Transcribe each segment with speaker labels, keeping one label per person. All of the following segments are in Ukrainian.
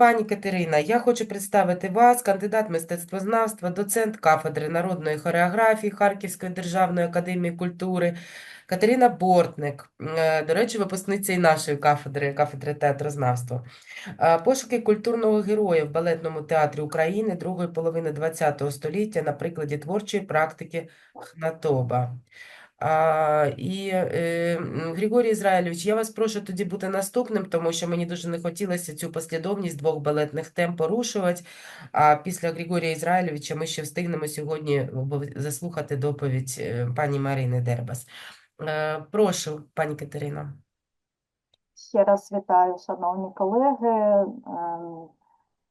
Speaker 1: Пані Катерина, я хочу представити вас, кандидат мистецтвознавства, доцент кафедри народної хореографії Харківської державної академії культури Катерина Бортник. Е, До речі, випускниця і нашої кафедри, кафедри театрознавства. Е, Пошуки культурного героя в балетному театрі України другої половини ХХ століття на прикладі творчої практики Хнатоба. І е, Григорій Ізраїльович, я вас прошу тоді бути наступним, тому що мені дуже не хотілося цю послідовність двох балетних тем порушувати. А після Григорія Ізраїльовича ми ще встигнемо сьогодні заслухати доповідь е, пані Марини Дербас. Е, Прошу, пані Катерино.
Speaker 2: Ще раз вітаю, шановні колеги. Ем,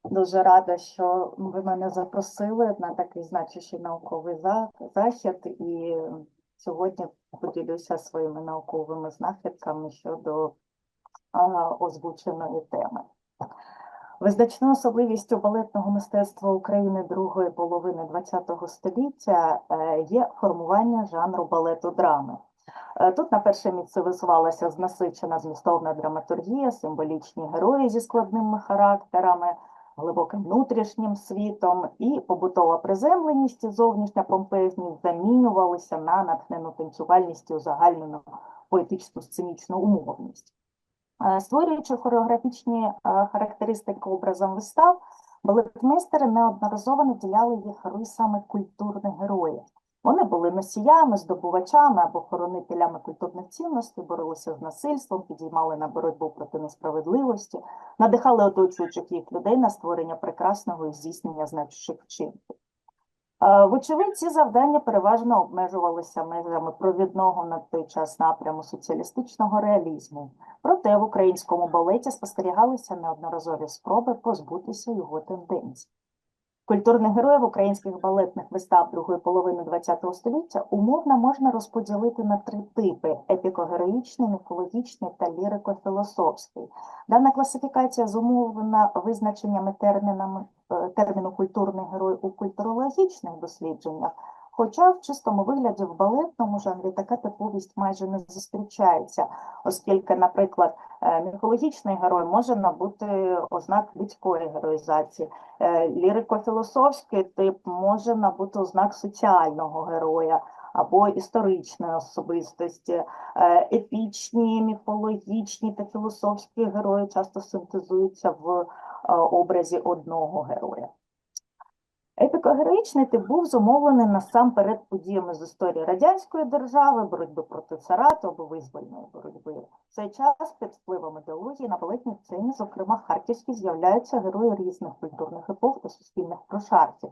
Speaker 2: Дуже рада, що ви мене запросили на такий значущий науковий захід, і сьогодні поділюся своїми науковими знахідками щодо озвученої теми. Визначною особливістю балетного мистецтва України другої половини ХХ століття е, є формування жанру балету драми. Е, Тут на перше місце висувалася знасичена змістовна драматургія, символічні герої зі складними характерами, глибоким внутрішнім світом і побутова приземленість і зовнішня помпезність замінювалися на натхнену танцювальність і узагальнену поетичну сценічну умовність. Е, Створюючи хореографічні е, характеристики образом вистав, балетмейстери неодноразово наділяли їх рисами культурних героїв. Вони були носіями, здобувачами або хоронителями культурних цінностей, боролися з насильством, підіймали на боротьбу проти несправедливості, надихали оточуючих їх людей на створення прекрасного і здійснення значущих вчинків. Е, Вочевидь, ці завдання переважно обмежувалися межами провідного на той час напряму соціалістичного реалізму. Проте в українському балеті спостерігалися неодноразові спроби позбутися його тенденцій. Культурних героїв українських балетних вистав другої половини ХХ століття умовно можна розподілити на три типи: епікогероїчний, міфологічний та лірико-філософський. Дана класифікація зумовлена визначеннями термінами е, терміну культурний герой у культурологічних дослідженнях. Хоча в чистому вигляді в балетному жанрі така типовість майже не зустрічається, оскільки, наприклад, міфологічний герой може набути ознак людської героїзації, е, лірико-філософський тип може набути ознак соціального героя або історичної особистості. Е, Епічні, міфологічні та філософські герої часто синтезуються в е, образі одного героя. Епікогероїчний тип був зумовлений насамперед подіями з історії радянської держави, боротьби проти царату або визвольної боротьби. В цей час під впливом ідеології на балетній сцені, зокрема харківські, з'являються герої різних культурних епох та суспільних прошарків.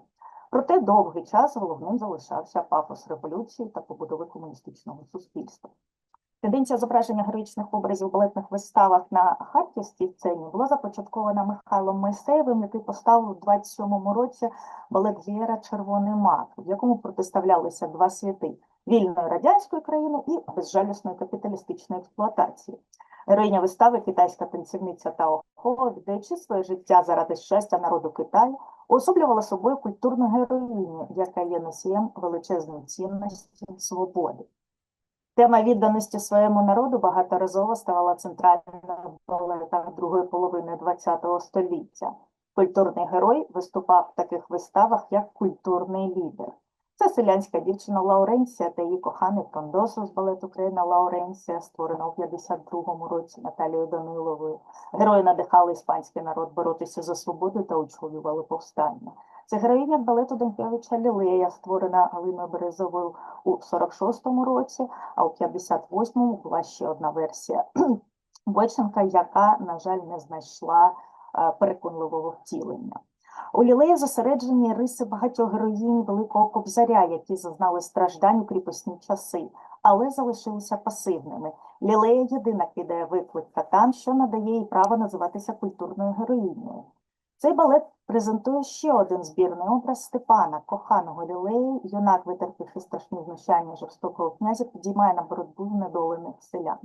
Speaker 2: Проте довгий час головним залишався пафос революції та побудови комуністичного суспільства. Тенденція зображення героїчних образів у балетних виставах на харківській сцені була започаткована Михайлом Мойсеєвим, який поставив у 27-му році балет Вієра Червоний мак, в якому протиставлялися два світи вільної радянської країни і безжалісної капіталістичної експлуатації. Героїня вистави китайська танцівниця Тао Хо, віддаючи своє життя заради щастя народу Китаю, уособлювала собою культурну героїню, яка є носієм величезної цінності свободи. Тема відданості своєму народу багаторазово ставала центральною балетах другої половини ХХ століття. Культурний герой виступав в таких виставах як культурний лідер. Це селянська дівчина Лауренція та її коханий Кондосо з балету Країна Лауренція, створена у 52-му році Наталією Даниловою. Герої надихали іспанський народ боротися за свободу та очолювали повстання. Це героїня балету Денкевича Лілея, створена Галиною Березовою у 46-му році, а у 58-му була ще одна версія Бойченка, яка, на жаль, не знайшла е, переконливого втілення. У Лілеї зосереджені риси багатьох героїнь Великого Кобзаря, які зазнали страждань у кріпосні часи, але залишилися пасивними. Лілея єдина кидає виклик катам, що надає їй право називатися культурною героїнею. Цей балет презентує ще один збірний образ Степана, коханого Лілеї, юнак, витерпівши страшні знущання жорстокого князя, підіймає на боротьбу знедолених селян.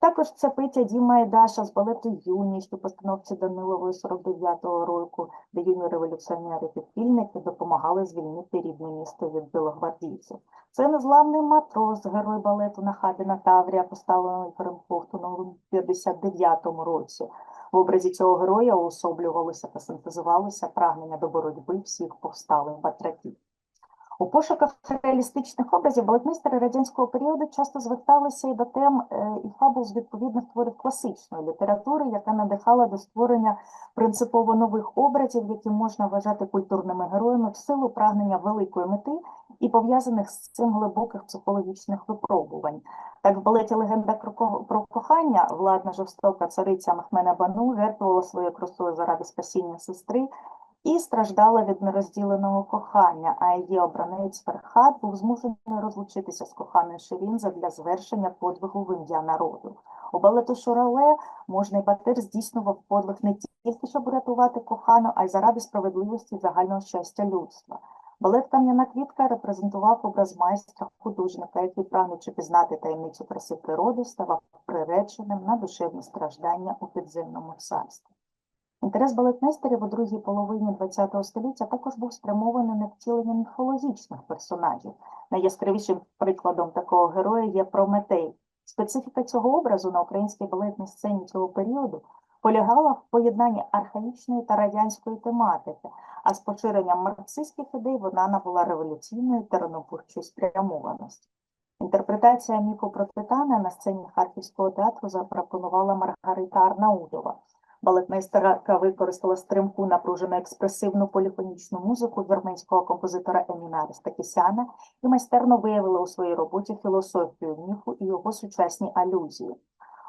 Speaker 2: Також це Петя Діма і Даша з балету Юність у постановці Данилової 49-го року, де юні революціонери-підпільники допомагали звільнити рідне місто від білогвардійців. Це незламний матрос, герой балету Нахабіна Таврія, поставлений Ігорем Ковтуном у 59-му році. В образі цього героя уособлювалося та синтезувалося прагнення до боротьби всіх повсталих батраків. У пошуках реалістичних образів балетмейстери радянського періоду часто зверталися і до тем е, і фабул з відповідних творів класичної літератури, яка надихала до створення принципово нових образів, які можна вважати культурними героями в силу прагнення великої мети і пов'язаних з цим глибоких психологічних випробувань. Так, в балеті Легенда про кохання владна жорстока цариця Махмена Бану жертвувала своєю красою заради спасіння сестри і страждала від нерозділеного кохання, а її обранець Ферхат був змушений розлучитися з коханою Ширін задля звершення подвигу в ім'я народу. У балету Шурале можний батир здійснював подвиг не тільки щоб врятувати кохану, а й заради справедливості загального щастя людства. Балет Кам'яна квітка репрезентував образ майстра художника, який, прагнучи пізнати таємницю краси природи, ставав приреченим на душевні страждання у підземному царстві. Інтерес балетмейстерів у другій половині ХХ століття також був спрямований на втілення міфологічних персонажів. Найяскравішим прикладом такого героя є Прометей. Специфіка цього образу на українській балетній сцені цього періоду полягала в поєднанні архаїчної та радянської тематики, а з поширенням марксистських ідей вона набула революційної та ранобурчої спрямованості. Інтерпретація міфу про Титана на сцені Харківського театру запропонувала Маргарита Арнаудова. Балетмейстерка використала стримку напружену експресивну поліфонічну музику вірменського композитора Еміна Аристакісяна і майстерно виявила у своїй роботі філософію міфу і його сучасні алюзії.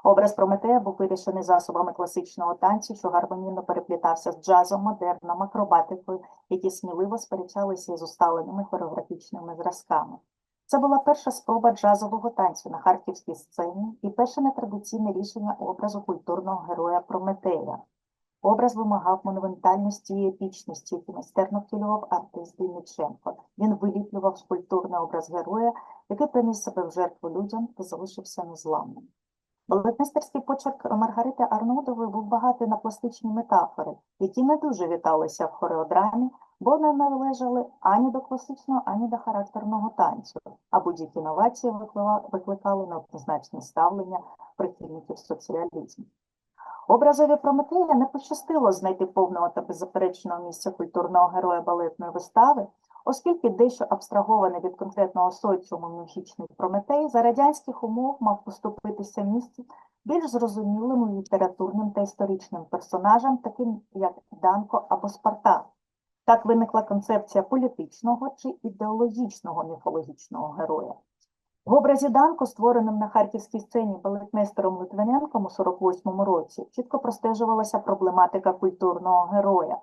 Speaker 2: Образ Прометея був вирішений засобами класичного танцю, що гармонійно переплітався з джазом, модерном, акробатикою, які сміливо сперечалися із усталеними хореографічними зразками. Це була перша спроба джазового танцю на харківській сцені і перше нетрадиційне рішення образу культурного героя Прометея. Образ вимагав монументальності і епічності, які майстерно втілював артист Дільниченко. Він виліплював скульптурний образ героя, який приніс себе в жертву людям та залишився незламним. Балетмейстерський почерк Маргарити Арнудової був багатий на пластичні метафори, які не дуже віталися в хореодрамі, бо не належали ані до класичного, ані до характерного танцю, а будь-які новації викликали неоднозначне ставлення прихильників соціалізму. Образові Прометея не пощастило знайти повного та беззаперечного місця культурного героя балетної вистави, оскільки дещо абстрагований від конкретного соціуму міфічний Прометей за радянських умов мав поступитися місцем більш зрозумілим літературним та історичним персонажам, таким як Данко або Спартак. Так виникла концепція політичного чи ідеологічного міфологічного героя. В образі Данко, створеним на харківській сцені балетмейстером Литвиненком у 48-му році, чітко простежувалася проблематика культурного героя.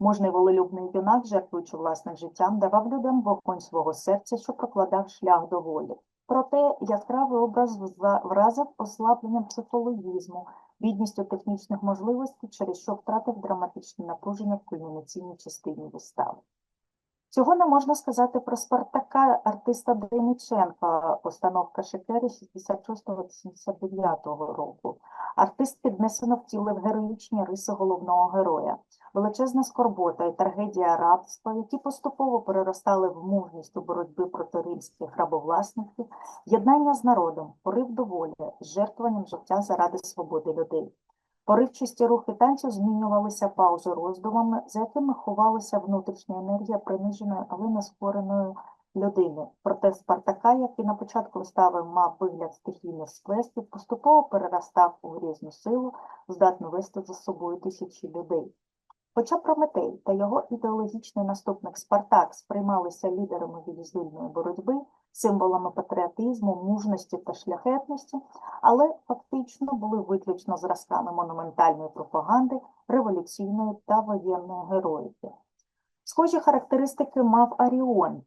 Speaker 2: Можний волелюбний юнак, жертвуючи власним життям, давав людям вогонь свого серця, що прокладав шлях до волі. Проте яскравий образ вразив ослабленням психологізму, бідністю технічних можливостей, через що втратив драматичне напруження в кульмінаційній частині вистави. Цього не можна сказати про Спартака артиста Дениченка, постановка Шекери 66-79 року. Артист піднесено втілив героїчні риси головного героя, величезна скорбота і трагедія рабства, які поступово переростали в мужність у боротьбі проти римських рабовласників, єднання з народом, порив до волі, жертвуванням життя заради свободи людей. Поривчасті рухи танцю змінювалися паузи роздумами, за якими ховалася внутрішня енергія приниженої, але нескореної людини. Проте Спартака, який на початку вистави мав вигляд стихійних сплесків, поступово переростав у грізну силу, здатну вести за собою тисячі людей. Хоча Прометей та його ідеологічний наступник Спартак сприймалися лідерами вільної боротьби, символами патріотизму, мужності та шляхетності, але фактично були виключно зразками монументальної пропаганди, революційної та воєнної героїки. Схожі характеристики мав Аріон,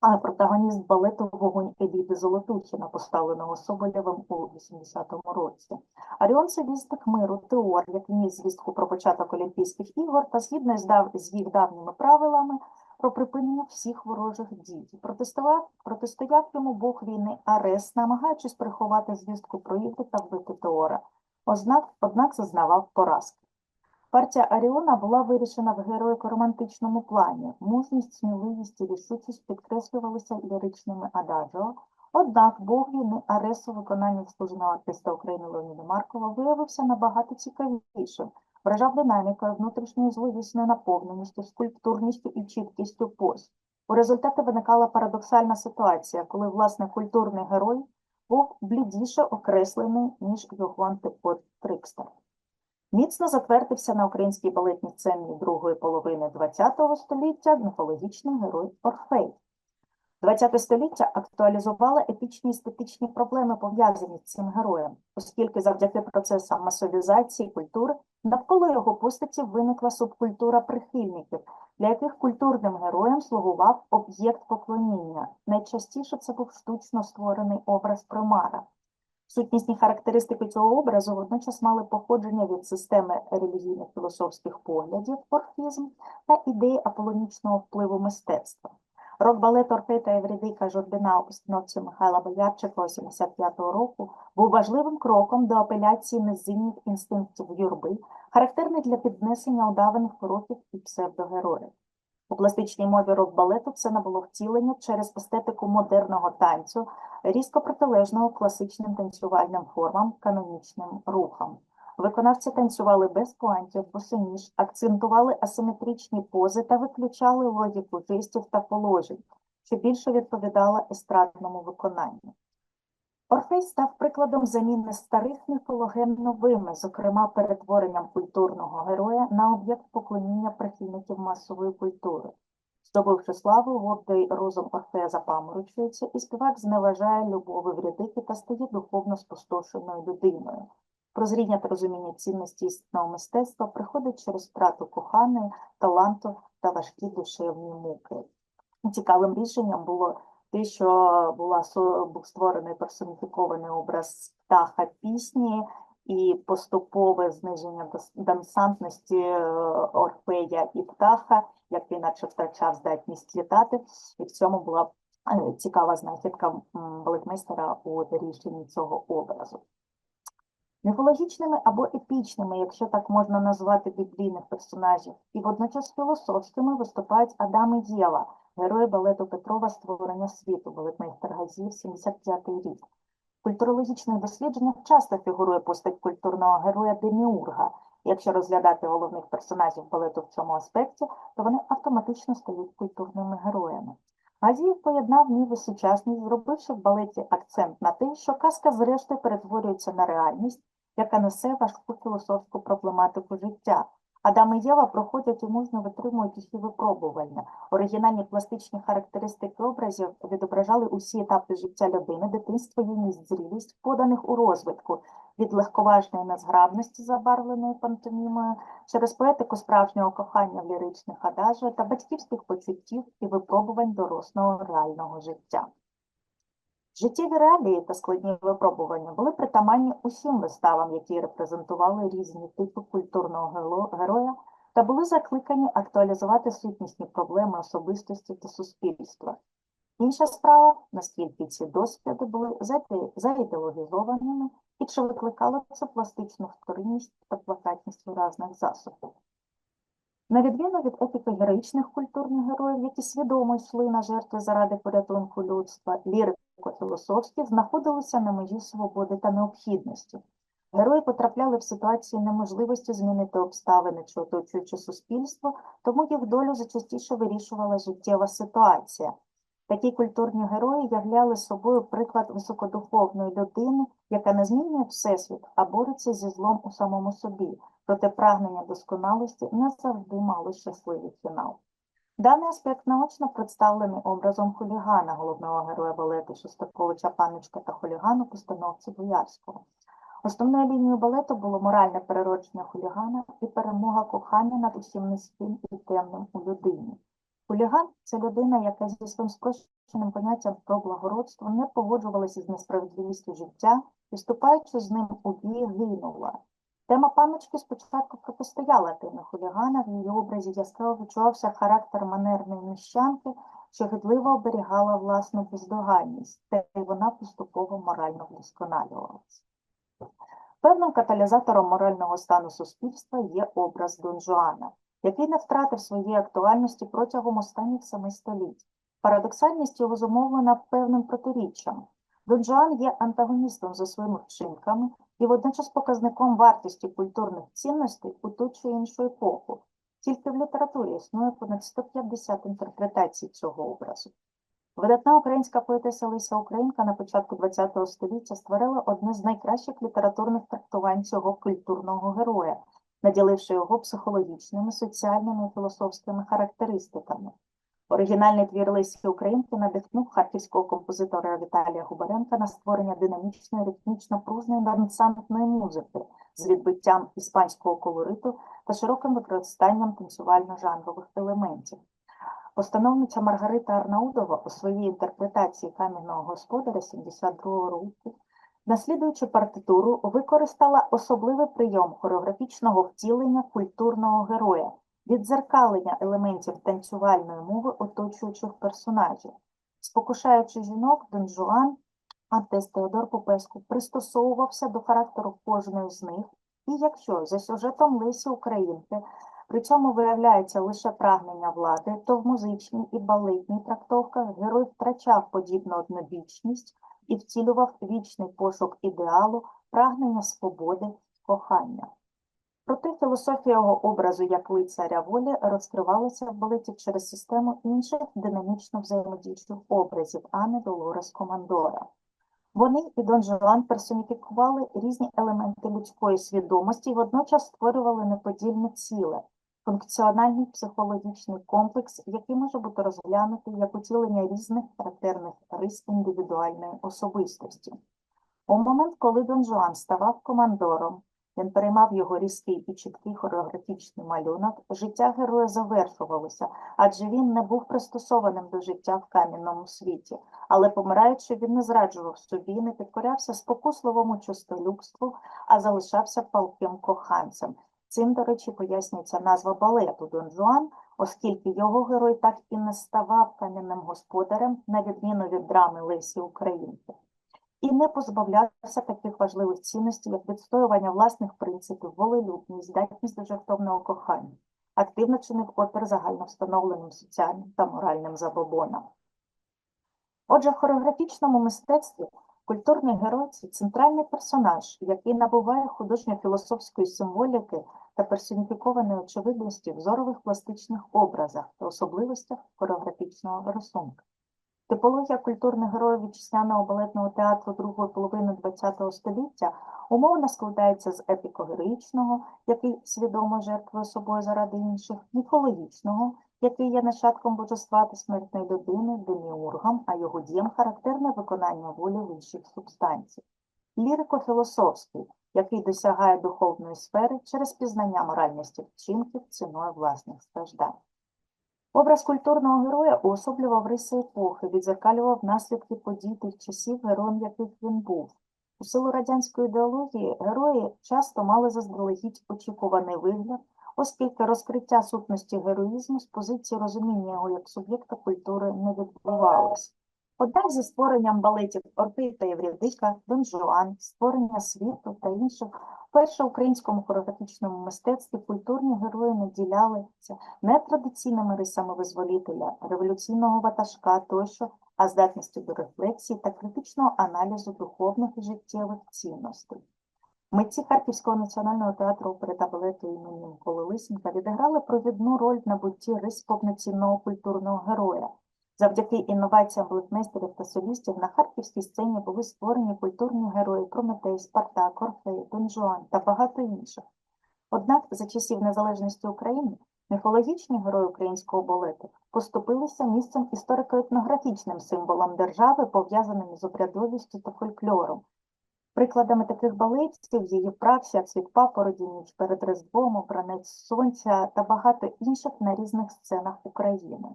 Speaker 2: а протагоніст балету «Вогонь Еліди Золотухіна», поставленого Соболєвим у 80-му році. Аріон – це вісник миру, теор, який ніс звістку про початок Олімпійських ігор та згідно з їх давніми правилами про припинення всіх ворожих дій. Протестував, протистояв йому бог війни Арес, намагаючись приховати звістку про та вбити Теора. Ознак, однак зазнавав поразки. Партія Аріона була вирішена в героїко-романтичному плані. Мужність, сміливість і рішучість підкреслювалися ліричними адажіо, Однак Бог війни Аресу виконання заслуженого артиста України Леоніда Маркова виявився набагато цікавішим, вражав динамікою, внутрішньою зловісною наповненістю, скульптурністю і чіткістю поз. У результаті виникала парадоксальна ситуація, коли власне культурний герой був блідіше окреслений, ніж його антипод Трикстер. Міцно затвердився на українській балетній сцені другої половини ХХ століття міфологічний герой Орфей. ХХ століття актуалізувало епічні естетичні проблеми, пов'язані з цим героєм, оскільки завдяки процесам масовізації культури навколо його постаті виникла субкультура прихильників, для яких культурним героєм слугував об'єкт поклоніння. Найчастіше це був штучно створений образ примара. Сутнісні характеристики цього образу водночас мали походження від системи релігійних філософських поглядів орфізм та ідеї аполонічного впливу мистецтва. Рок-балет Орфей та Евридика Журдина у постановці Михайла Боярчика 85-го року був важливим кроком до апеляції незинних інстинктів юрби, характерних для піднесення удаваних пороків і псевдогероїв. У пластичній мові рок-балету це набуло втілення через естетику модерного танцю, різко протилежного класичним танцювальним формам, канонічним рухам. Виконавці танцювали без пуантів, босоніж, акцентували асиметричні пози та виключали логіку жестів та положень, що більше відповідала естрадному виконанню. Орфей став прикладом заміни старих міфологем новими, зокрема перетворенням культурного героя на об'єкт поклоніння прихильників масової культури. Здобувши славу, гордий розум Орфея запаморочується, і співак зневажає любови в рядики та стає духовно спустошеною людиною. Прозріння та розуміння цінності істинного мистецтва приходить через втрату коханої, таланту та важкі душевні муки. Цікавим рішенням було те, що була був створений персоніфікований образ птаха пісні і поступове зниження дансантності е, Орфея і птаха, як він наче втрачав здатність літати, і в цьому була е, цікава знахідка балетмейстера у рішенні цього образу. Міфологічними або епічними, якщо так можна назвати біблійних персонажів, і водночас філософськими виступають Адам і Єва, герої балету Петрова «Створення світу», балетмейстер Газів, 75-й рік. В культурологічних дослідженнях часто фігурує постать культурного героя Деміурга. Якщо розглядати головних персонажів балету в цьому аспекті, то вони автоматично стають культурними героями. Газіїв поєднав міф і сучасність, зробивши в балеті акцент на те, що казка зрештою перетворюється на реальність, яка несе важку філософську проблематику життя. Адам і Єва проходять і мужньо витримують усі випробування. Оригінальні пластичні характеристики образів відображали усі етапи життя людини, дитинство, юність, зрілість, поданих у розвитку, від легковажної незграбності, забарвленої пантомімою, через поетику справжнього кохання в ліричних адажах та батьківських почуттів і випробувань дорослого реального життя. Життєві реалії та складні випробування були притаманні усім виставам, які репрезентували різні типи культурного героя та були закликані актуалізувати сутнісні проблеми особистості та суспільства. Інша справа, наскільки ці досвіди були заідеологізованими і чи викликало це пластичну вторинність та плакатність виразних засобів. На відміну від епіки культурних героїв, які свідомо йшли на жертви заради порятунку людства, лірико-філософські знаходилися на межі свободи та необхідності. Герої потрапляли в ситуації неможливості змінити обставини чи оточуюче суспільство, тому їх долю зачастіше вирішувала життєва ситуація. Такі культурні герої являли собою приклад високодуховної людини, яка не змінює всесвіт, а бореться зі злом у самому собі, проте прагнення досконалості не завжди мало щасливий фінал. Даний аспект наочно представлений образом хулігана, головного героя балету Шостаковича Панночка та хулігану постановці Боярського. Основною лінією балету було моральне переродження хулігана і перемога кохання над усім низьким і темним у людині. Хуліган це людина, яка зі своїм спрощеним поняттям про благородство не погоджувалася з несправедливістю життя і, вступаючи з ним у бій, гинула. Тема панночки спочатку протистояла темі хулігана, в її образі яскраво відчувався характер манерної міщанки, що гидливо оберігала власну бездоганність, та й вона поступово морально вдосконалювалася. Певним каталізатором морального стану суспільства є образ Дон Жуана, який не втратив своєї актуальності протягом останніх семи століть. Парадоксальність його зумовлена певним протиріччям. Дон Жуан є антагоністом за своїми вчинками і водночас показником вартості культурних цінностей у ту чи іншу епоху. Тільки в літературі існує понад 150 інтерпретацій цього образу. Видатна українська поетеса Леся Українка на початку ХХ століття створила одне з найкращих літературних трактувань цього культурного героя, наділивши його психологічними, соціальними і філософськими характеристиками. Оригінальний твір Лесі Українки надихнув харківського композитора Віталія Губаренка на створення динамічної, ритмічно пружної дансантної музики з відбиттям іспанського колориту та широким використанням танцювально-жанрових елементів. Постановниця Маргарита Арнаудова у своїй інтерпретації кам'яного господаря 72 року, наслідуючи партитуру, використала особливий прийом хореографічного втілення культурного героя, віддзеркалення елементів танцювальної мови оточуючих персонажів. Спокушаючи жінок, Дон Жуан, Антес Теодор Попеску пристосовувався до характеру кожної з них, і якщо за сюжетом Лесі Українки при цьому виявляється лише прагнення влади, то в музичній і балетній трактовках герой втрачав подібну однобічність і втілював вічний пошук ідеалу, прагнення свободи, кохання. Проте філософія його образу як лицаря волі розкривалася в балеті через систему інших динамічно взаємодіючих образів, а не Долорес Командора. Вони і Дон Жуан персоніфікували різні елементи людської свідомості і водночас створювали неподільне ціле, функціональний психологічний комплекс, який може бути розглянутий як утілення різних характерних рис індивідуальної особистості. У момент, коли Дон Жуан ставав командором, він переймав його різкий і чіткий хореографічний малюнок, життя героя завершувалося, адже він не був пристосованим до життя в кам'яному світі, але помираючи, він не зраджував собі, не підкорявся спокусливому чистолюбству, а залишався палким коханцем. Цим, до речі, пояснюється назва балету Дон Жуан, оскільки його герой так і не ставав кам'яним господарем, на відміну від драми Лесі Українки і не позбавлявся таких важливих цінностей, як відстоювання власних принципів, волелюбність, здатність до жертовного кохання, активно чинив опір загально встановленим соціальним та моральним забобонам. Отже, в хореографічному мистецтві культурний герой це центральний персонаж, який набуває художньо-філософської символіки та персоніфікованої очевидності в зорових пластичних образах та особливостях хореографічного рисунку. Типологія культурних героїв вітчизняного балетного театру другої половини ХХ століття умовно складається з епікогероїчного, який свідомо жертвує собою заради інших, міфологічного, який є нащадком божества смертної людини, деміургом, а його діям характерне виконання волі вищих субстанцій. Лірико-філософський, який досягає духовної сфери через пізнання моральності вчинків ціною власних страждань. Образ культурного героя уособлював риси епохи, відзеркалював наслідки подій тих часів, героєм яких він був. У силу радянської ідеології герої часто мали заздалегідь очікуваний вигляд, оскільки розкриття сутності героїзму з позиції розуміння його як суб'єкта культури не відбувалось. Однак зі створенням балетів Орфей та Євридика, Дон Жуан, створення світу та інших Вперше українському хореографічному мистецтві культурні герої наділялися не традиційними рисами визволителя, революційного ватажка тощо, а здатністю до рефлексії та критичного аналізу духовних і життєвих цінностей. Митці Харківського національного театру опери та балету імені Миколи Лисенка відіграли провідну роль в набутті рис повноцінного культурного героя. Завдяки інноваціям балетмейстерів та солістів на харківській сцені були створені культурні герої Прометей, Спартак, Орфей, Дон Жуан та багато інших. Однак за часів незалежності України міфологічні герої українського балету поступилися місцем історико-етнографічним символом держави, пов'язаним з обрядовістю та фольклором. Прикладами таких балетів є Євпраксія, Цвіт папороді, Ніч перед Різдвом, Обранець Сонця та багато інших на різних сценах України.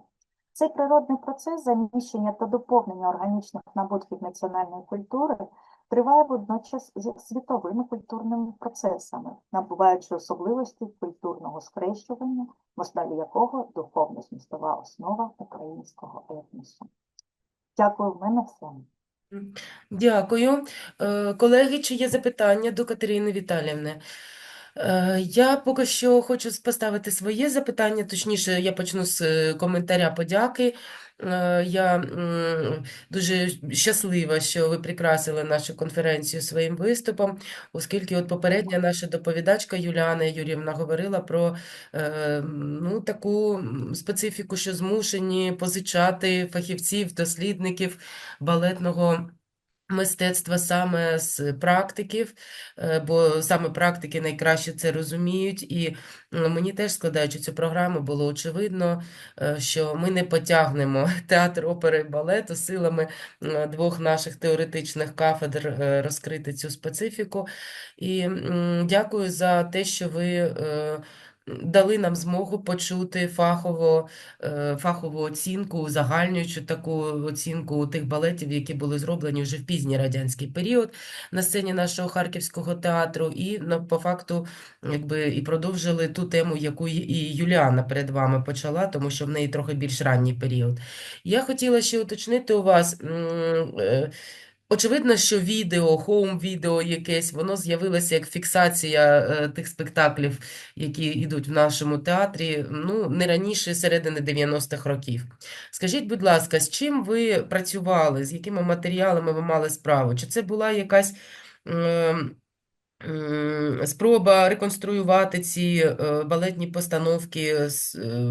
Speaker 2: Цей природний процес заміщення та доповнення органічних набутків національної культури триває водночас з світовими культурними процесами, набуваючи особливості культурного скрещування, в основі якого духовно-змістова основа українського етносу. Дякую, в мене все.
Speaker 1: Дякую. Е, Колеги, чи є запитання до Катерини Віталіївни? Е, Я поки що хочу поставити своє запитання, точніше, я почну з е, коментаря подяки. Е, Я дуже щаслива, що ви прикрасили нашу конференцію своїм виступом, оскільки от попередня наша доповідачка Юліана Юрівна говорила про ну, таку специфіку, що змушені позичати фахівців, дослідників балетного. Мистецтва саме з практиків, е, бо саме практики найкраще це розуміють. І мені теж складаючи цю програму, було очевидно, е, що ми не потягнемо театр опери і балету силами двох наших теоретичних кафедр е, розкрити цю специфіку. І дякую за те, що ви е, дали нам змогу почути фахово е, фахову оцінку, узагальнюючу таку оцінку тих балетів, які були зроблені вже в пізній радянський період на сцені нашого Харківського театру, і ну, по факту якби і продовжили ту тему, яку і Юліана перед вами почала, тому що в неї трохи більш ранній період. Я хотіла ще уточнити у вас. Е, Очевидно, що відео, хоум-відео якесь, воно з'явилося як фіксація е, тих спектаклів, які йдуть в нашому театрі, ну, не раніше середини 90-х років. Скажіть, будь ласка, з чим ви працювали, з якими матеріалами ви мали справу? Чи це була якась м, спроба реконструювати ці е, балетні постановки е,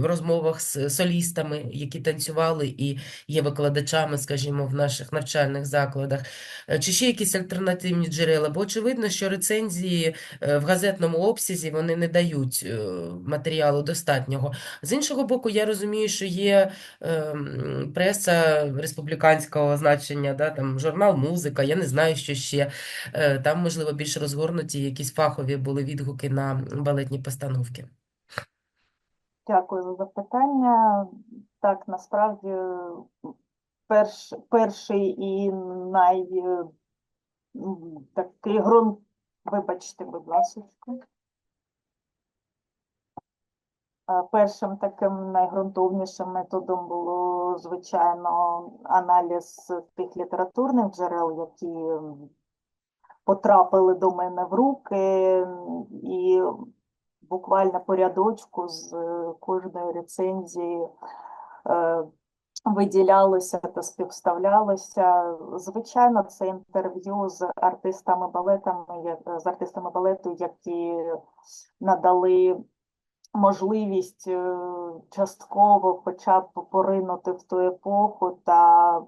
Speaker 1: в розмовах з солістами, які танцювали і є викладачами, скажімо, в наших навчальних закладах? Е, Чи ще якісь альтернативні джерела? Бо очевидно, що рецензії в газетному обсязі вони не дають матеріалу достатнього. З іншого боку, я розумію, що є ем, преса республіканського значення, да, там журнал Музика, я не знаю, що ще. Там, можливо, більш розгорнуті якісь фахові були відгуки на балетні постановки.
Speaker 2: Дякую за запитання. Так, насправді, перш, перший і най е, такий ґрунт, вибачте, будь ласка. Першим таким найґрунтовнішим методом було, звичайно, аналіз тих літературних джерел, які потрапили до мене в руки, і буквально по рядочку з е, кожної рецензії е, виділялося та співставлялося. Звичайно, це інтерв'ю з артистами балетами, з артистами балету, які надали можливість е, частково хоча б поринути в ту епоху та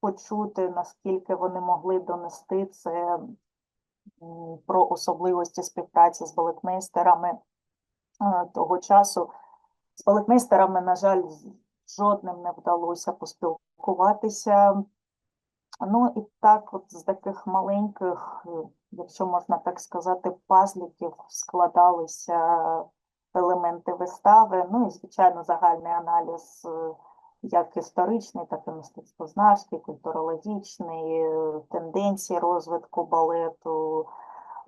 Speaker 2: почути, наскільки вони могли донести це про особливості співпраці з балетмейстерами е, того часу. З балетмейстерами, на жаль, жодним не вдалося поспілкуватися. Ну і так, от з таких маленьких, е, якщо можна так сказати, пазликів складалися елементи вистави. Ну і, звичайно, загальний аналіз е, як історичний, так і мистецтвознавський, культурологічний, тенденції розвитку балету.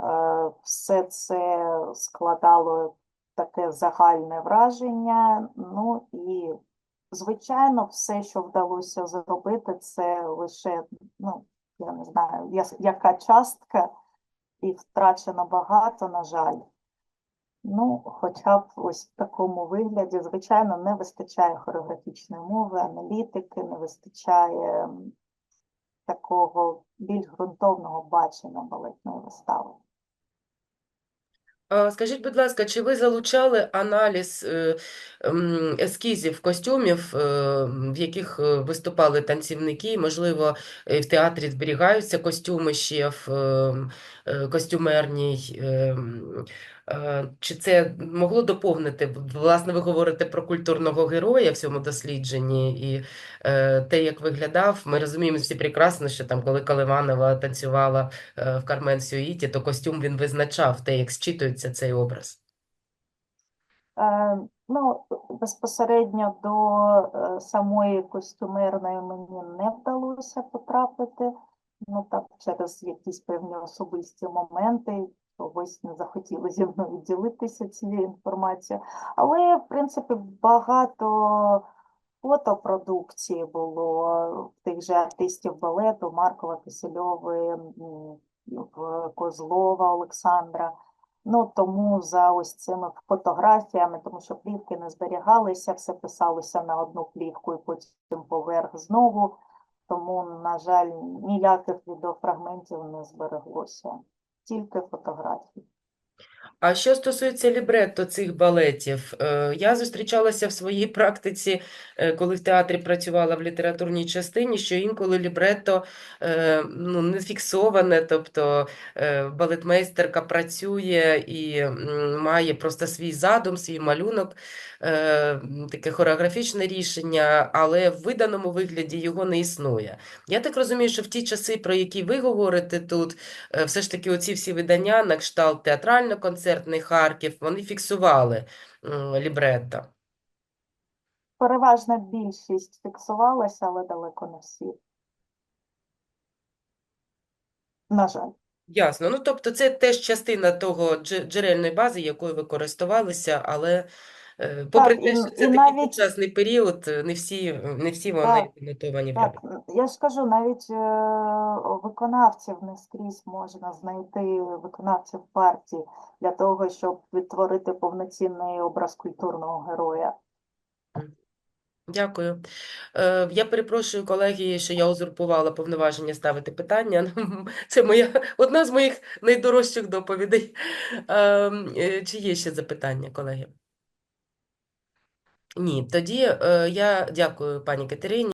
Speaker 2: Е, Все це складало таке загальне враження. Ну і Звичайно, все, що вдалося зробити, це лише, ну, я не знаю, яка частка, і втрачено багато, на жаль. Ну, хоча б ось в такому вигляді, звичайно, не вистачає хореографічної мови, аналітики, не вистачає такого більш ґрунтовного бачення балетної вистави.
Speaker 1: Скажіть, будь ласка, чи ви залучали аналіз е, ескізів костюмів, е, в яких е, виступали танцівники? Можливо, в театрі зберігаються костюми ще в костюмерній. Е, Чи це могло доповнити? Власне, ви говорите про культурного героя в цьому дослідженні, і е, те, як виглядав, ми розуміємо всі прекрасно, що там, коли Каливанова танцювала е, в Кармен Сюїті, то костюм він визначав те, як зчитується цей образ.
Speaker 2: Е, Ну, безпосередньо до е, самої костюмерної мені не вдалося потрапити. Ну так, через якісь певні особисті моменти, чогось не захотіли зі мною ділитися цією інформацією. Але, в принципі, багато фотопродукції було тих же артистів балету Маркова, Кисельови, Козлова Олександра. Ну тому за ось цими фотографіями, тому що плівки не зберігалися, все писалося на одну плівку і потім поверх знову. Тому, на жаль, ніяких відеофрагментів не збереглося, тільки фотографії.
Speaker 1: А що стосується лібретто цих балетів, е, я зустрічалася в своїй практиці, е, коли в театрі працювала в літературній частині, що інколи лібретто е, ну, не фіксоване, тобто балетмейстерка працює і має просто свій задум, свій малюнок, таке хореографічне рішення, але в виданому вигляді його не існує. Я так розумію, що в ті часи, про які ви говорите тут, все ж таки оці всі видання на кшталт театрально-концертний Харків, вони фіксували лібретто.
Speaker 2: Переважна більшість фіксувалася, але далеко не всі. На жаль.
Speaker 1: Ясно. Ну, тобто це теж частина того джерельної бази, якою ви користувалися, але попри
Speaker 2: Так,
Speaker 1: те, що це
Speaker 2: і
Speaker 1: такий
Speaker 2: навіть-
Speaker 1: сучасний період, е, не всі, не всі вони
Speaker 2: Так,
Speaker 1: нотовані в
Speaker 2: Так, я ж кажу, навіть е, виконавців не скрізь можна знайти виконавців партії для того, щоб відтворити повноцінний образ культурного героя.
Speaker 1: Дякую. Е, Я перепрошую, колеги, що я узурпувала повноваження ставити питання. Це моя одна з моїх найдорожчих доповідей. Ем, е, Чи є ще запитання, колеги? Ні, тоді е, я дякую пані Катерині.